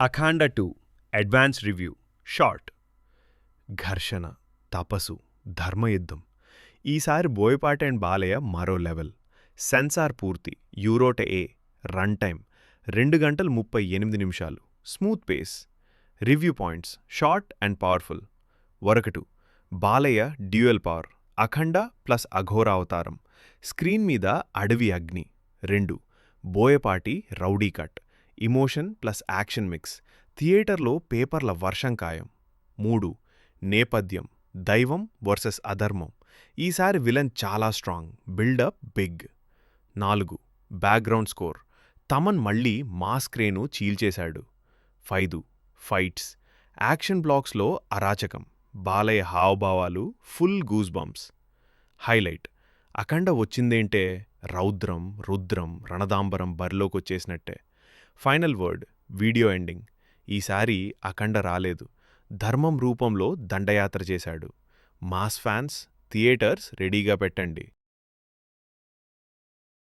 Akhanda two advance review short. ఘర్షణ తపసు ధర్మయుద్ధం ఈసారి బోయపాటి అండ్ బాలయ్య మరో లెవెల్. సెన్సార్ పూర్తి యూరోట ఏ రన్ టైం రెండు గంటలు ముప్పై ఎనిమిది నిమిషాలు. Smooth pace. Review points short and powerful. వరకటు Balayya dual power Akhanda plus అఘోర అవతారం. స్క్రీన్ మీద అడవి అగ్ని. రెండు Boyapati rowdy cut. Emotion plus action mix. థియేటర్లో పేపర్ల వర్షం ఖాయం. మూడు నేపథ్యం దైవం వర్సెస్ అధర్మం. ఈసారి విలన్ చాలా స్ట్రాంగ్ బిల్డప్ బిగ్. నాలుగు బ్యాక్గ్రౌండ్ స్కోర్. తమన్ మళ్ళీ మాస్ క్రేను చీల్చేశాడు ఫైదు ఫైట్స్. యాక్షన్ బ్లాక్స్లో అరాచకం. బాలయ్య హావభావాలు full goose bumps highlight. Akhanda వచ్చిందేంటే రౌద్రం రుద్రం రణదాంబరం బరిలోకొచ్చేసినట్టే. Final word video ending. ఈసారి అఖండ రాలేదు. ధర్మం రూపంలో దండయాత్ర చేశాడు. మాస్ ఫ్యాన్స్ థియేటర్స్ రెడీగా పెట్టండి.